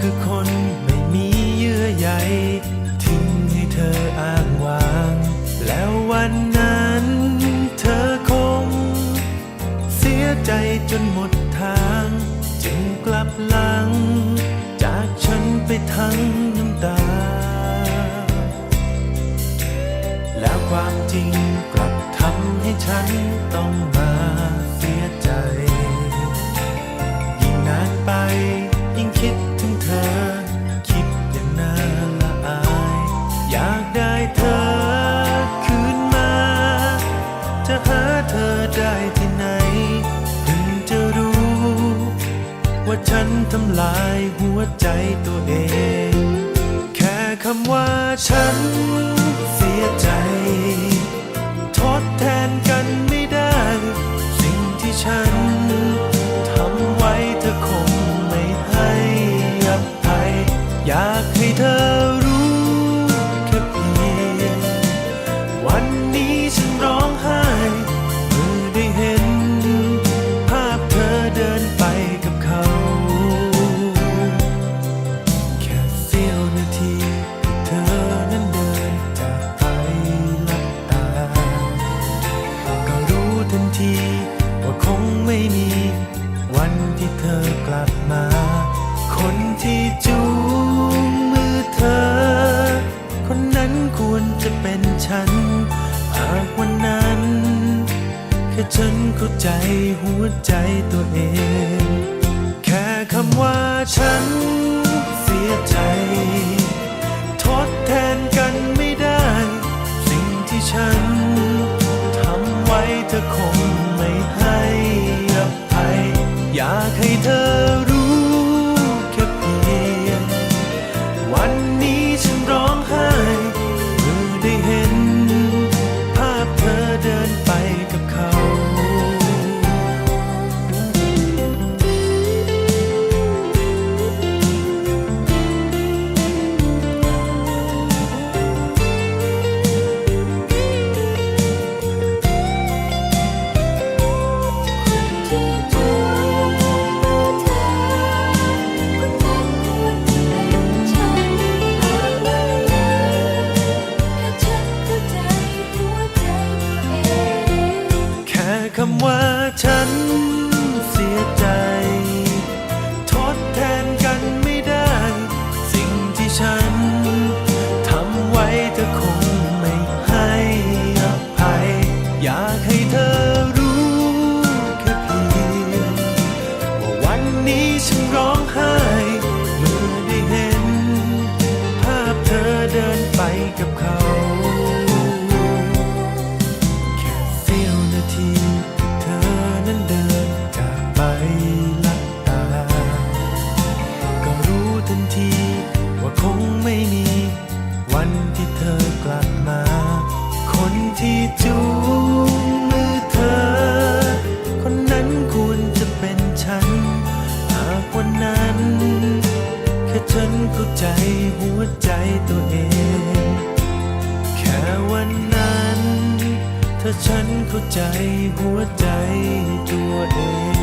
คือคนไม่มีเยื่อใยทิ้งให้เธออ้างว้าง แล้ววันนั้นเธอคง เสียใจจนหมดทาง จึงกลับหลัง จากฉันไปทั้งน้ำตา แล้วความจริงกลับทำให้ฉันต้อง ที่ไหนเพิ่งจะรู้ ว่าฉันทำลายหัวใจตัวเอง แค่คำว่าฉัน เธอกลับมา คนที่จูงมือเธอ คนนั้นควรจะเป็นฉัน หากวันนั้น แค่ฉันเข้าใจหัวใจตัวเอง แค่คำว่าฉันเสียใจ ทดแทนกันไม่ได้ สิ่งที่ฉันทำไว้เธอคง ให้เธอรู้ ค่คำว่าฉันเสียใจ ทดแทนกันไม่ได้ สิ่งที่ฉันทำไว้เธอคงไม่ให้อภัย อยากให้เธอ ว่าคงไม่มี วันที่เธอกลับมา คนที่จูงมือเธอ คนนั้นควรจะเป็นฉัน หากวันนั้น แค่ฉันเข้าใจหัวใจตัวเอง แค่วันนั้น ถ้าฉันเข้าใจหัวใจตัวเอง